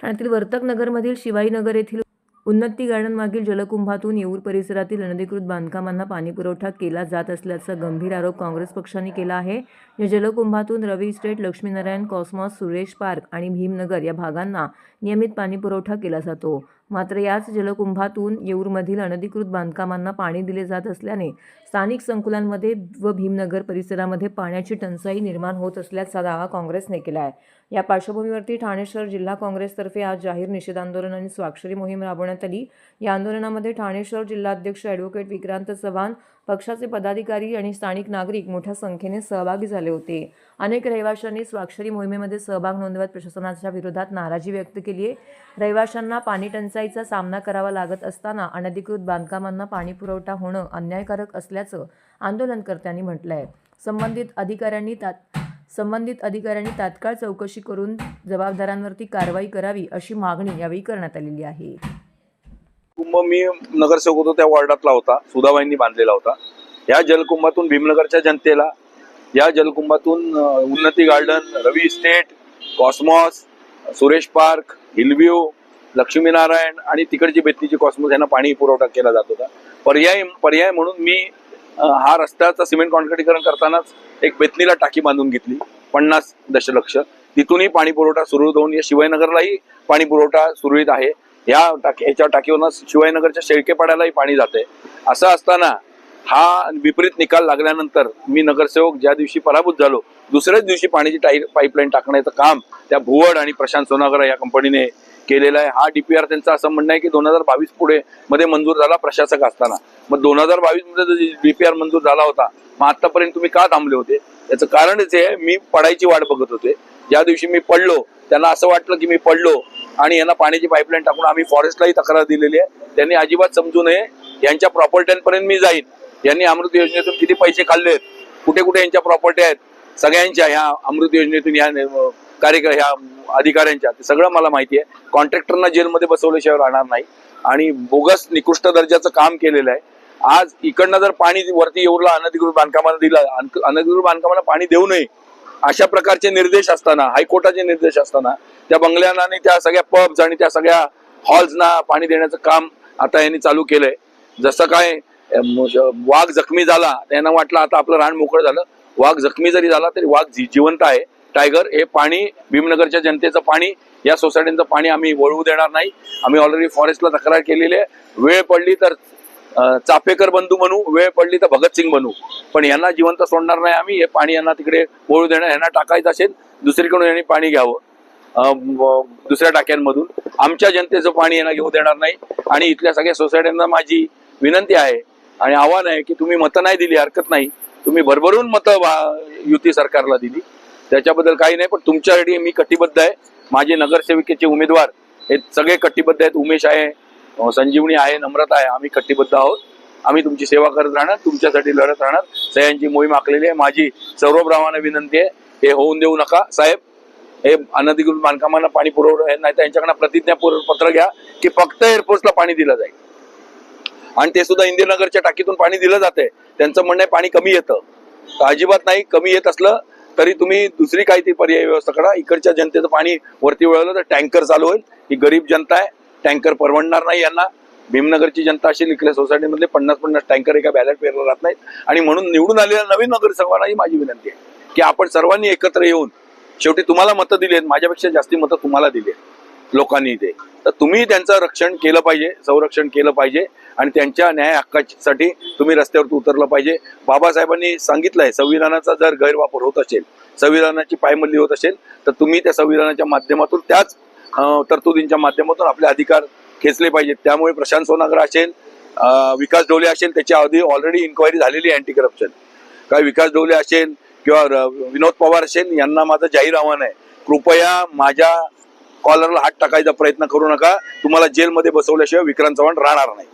ठाण्यातील वर्तक नगरमधील शिवाईनगर येथील उन्नती गार्डन मागील जलकुंभातून येऊर परिसरातील अनधिकृत बांधकामांना पाणीपुरवठा केला जात असल्याचा गंभीर आरोप काँग्रेस पक्षाने केला आहे. या जलकुंभातून Ravi estate Laxminarayan Cosmos Suresh park आणि भीमनगर या भागांना नियमित पाणीपुरवठा केला जातो. मात्र याच जलकुंभातून येऊरमधील अनधिकृत बांधकामांना पाणी दिले जात असल्याने स्थानिक संकुलांमध्ये व भीमनगर परिसरामध्ये पाण्याची टंचाई निर्माण होत असल्याचा दावा काँग्रेसने केला आहे. या पार्श्वभूमीवरती ठाणे शहर जिल्हा काँग्रेसतर्फे आज जाहीर निषेध आंदोलन आणि स्वाक्षरी मोहीम राबवण्यात आली. या आंदोलनामध्ये ठाणे शहर जिल्हाध्यक्ष ॲडव्होकेट विक्रांत चव्हाण पक्षाचे पदाधिकारी आणि स्थानिक नागरिक मोठ्या संख्येने सहभागी झाले होते. अनेक रहिवाशांनी स्वाक्षरी मोहिमेमध्ये सहभाग नोंदवत प्रशासनाच्या विरोधात नाराजी व्यक्त केली आहे. रहिवाशांना पाणी टंचाईचा सामना करावा लागत असताना अनधिकृत बांधकामांना पाणी पुरवठा होणं अन्यायकारक असल्याचं आंदोलनकर्त्यांनी म्हटलं आहे संबंधित अधिकाऱ्यांनी तात संबंधित अधिकाऱ्यांनी तात्काळ चौकशी करून जबाबदारांवरती कारवाई करावी अशी मागणी यावेळी करण्यात आलेली आहे. कुंभ मी नगरसेवक होतो त्या वॉर्डातला होता सुधाबाईंनी बांधलेला होता. या जलकुंभातून भीमनगरच्या जनतेला या जलकुंभातून Unnati garden Ravi estate Cosmos Suresh park hill view Laxminarayan आणि तिकडची बेतनीची कॉस्मॉस यांना पाणी पुरवठा केला जात होता. पर्याय पर्याय म्हणून मी हा रस्त्याचा सिमेंट कॉन्क्रिटीकरण करतानाच एक बेतनीला टाकी बांधून घेतली पन्नास दशलक्ष. तिथूनही पाणी पुरवठा सुरळीत होऊन या शिवायनगरलाही पाणी पुरवठा सुरळीत आहे. या टाकी याच्या टाकीवरून शिवाईनगरच्या शेळकेपाड्यालाही पाणी जाते असं असताना हा विपरीत निकाल लागल्यानंतर मी नगरसेवक ज्या दिवशी पराभूत झालो दुसऱ्याच दिवशी पाण्याची टाई पाईपलाईन टाकण्याचं काम त्या भुवड आणि प्रशांत सोनागर या कंपनीने केलेला आहे. हा डीपीआर त्यांचं असं म्हणणं आहे की दोन हजार बावीस पुढे मध्ये मंजूर झाला प्रशासक असताना. मग दोन हजार बावीसमध्ये डीपीआर मंजूर झाला होता मग आतापर्यंत तुम्ही का थांबले होते? याचं कारणच आहे मी पडायची वाट बघत होते. ज्या दिवशी मी पडलो त्यांना असं वाटलं की मी पडलो आणि यांना पाण्याची पाईपलाईन टाकून आम्ही फॉरेस्टलाही तक्रार दिलेली आहे. त्यांनी अजिबात समजू नये. यांच्या प्रॉपर्ट्यांपर्यंत मी जाईन. यांनी अमृत योजनेतून किती पैसे खाल्लेत कुठे कुठे यांच्या प्रॉपर्टी आहेत? सगळ्यांच्या ह्या अमृत योजनेतून ह्या कार्यक्रम ह्या अधिकाऱ्यांच्या. ते सगळं मला माहिती आहे. कॉन्ट्रॅक्टरना जेलमध्ये बसवल्याशिवाय राहणार नाही. आणि बोगस निकृष्ट दर्जाचं काम केलेलं आहे. आज इकडनं जर पाणी वरती येऊरला अनधिकृत बांधकामाला दिलं अनधिकृत बांधकामाला पाणी देऊ नये अशा प्रकारचे निर्देश असताना हायकोर्टाचे निर्देश असताना त्या बंगल्यांना आणि त्या सगळ्या पब्स आणि त्या सगळ्या हॉल्सना पाणी देण्याचं काम आता यांनी चालू केलंय. जसं काय वाघ जखमी झाला त्यांना वाटलं आता आपलं रान मोकळं झालं. वाघ जखमी जरी झाला तरी वाघ जी- जिवंत आहे. टायगर हे पाणी भीमनगरच्या जनतेचं पाणी या सोसायटीचं पाणी आम्ही वळवू देणार नाही. आम्ही ऑलरेडी फॉरेस्टला तक्रार केलेली आहे. वेळ पडली तर चापेकर बंधू म्हणू वेळ पडली तर भगतसिंग बनू पण यांना जिवंत सोडणार नाही आम्ही हे पाणी यांना तिकडे वळू देणं यांना टाकायचं असेल दुसरीकडून यांनी पाणी घ्यावं. दुसऱ्या टाक्यांमधून. आमच्या जनतेचं पाणी यांना घेऊ देणार नाही. आणि इथल्या सगळ्या सोसायट्यांना माझी विनंती आहे आणि आव्हान आहे की तुम्ही मतं नाही दिली हरकत नाही. तुम्ही भरभरून मतं युती सरकारला दिली. त्याच्याबद्दल काही नाही पण तुमच्यासाठी मी कटिबद्ध आहे. माझे नगरसेविकेचे उमेदवार हे सगळे कटिबद्ध आहेत. उमेश आहे संजीवनी आहे नम्रता आहे आम्ही कटिबद्ध आहोत. आम्ही तुमची सेवा करत राहणार तुमच्यासाठी लढत राहणार. सह्यांची मोहीम आखलेली आहे. माझी सर्वप्रमाणे विनंती आहे हे होऊन देऊ नका. साहेब हे अनधिकृत बांधकामांना पाणी पुरवलं नाही तर यांच्याकडनं प्रतिज्ञा पत्र घ्या की फक्त एअरफोर्सला पाणी दिलं जाईल. आणि ते सुद्धा इंदिरानगरच्या टाकीतून पाणी दिलं जाते त्यांचं म्हणणं आहे पाणी कमी येतं. तर अजिबात नाही कमी येत असलं तरी तुम्ही दुसरी काहीतरी पर्याय व्यवस्था करा. इकडच्या जनतेचं पाणी वरती वळवलं तर टँकर चालू होईल. ही गरीब जनता आहे. टँकर परवडणार नाही यांना. भीमनगरची जनता अशी इकडल्या सोसायटीमधले पन्नास पन्नास टँकर एका बॅलेट पेरला राहत नाहीत. आणि म्हणून निवडून आलेल्या नवीन नगरसेवकांनाही माझी विनंती आहे की आपण सर्वांनी एकत्र येऊन शेवटी तुम्हाला मतं दिली आहेत माझ्यापेक्षा जास्ती मतं तुम्हाला दिली आहेत. लोकांनी इथे तर तुम्ही त्यांचं रक्षण केलं पाहिजे संरक्षण केलं पाहिजे आणि त्यांच्या न्याय हक्कासाठी तुम्ही रस्त्यावरती उतरलं पाहिजे. बाबासाहेबांनी सांगितलं आहे संविधानाचा जर गैरवापर होत असेल संविधानाची पायमल्ली होत असेल तर तुम्ही त्या संविधानाच्या माध्यमातून त्याच तरतुदींच्या माध्यमातून आपले अधिकार खेचले पाहिजेत. त्यामुळे प्रशांत सोनागर असेल विकास डोले असेल त्याच्या आधी ऑलरेडी इन्क्वायरी झालेली आहे अँटी करप्शन काय विकास डोले असेल किंवा विनोद पवार असेल यांना माझं जाहीर आव्हान आहे. कृपया माझ्या कॉलरला हात टाकायचा प्रयत्न करू नका. तुम्हाला जेलमध्ये बसवल्याशिवाय विक्रांत चव्हाण राहणार नाही.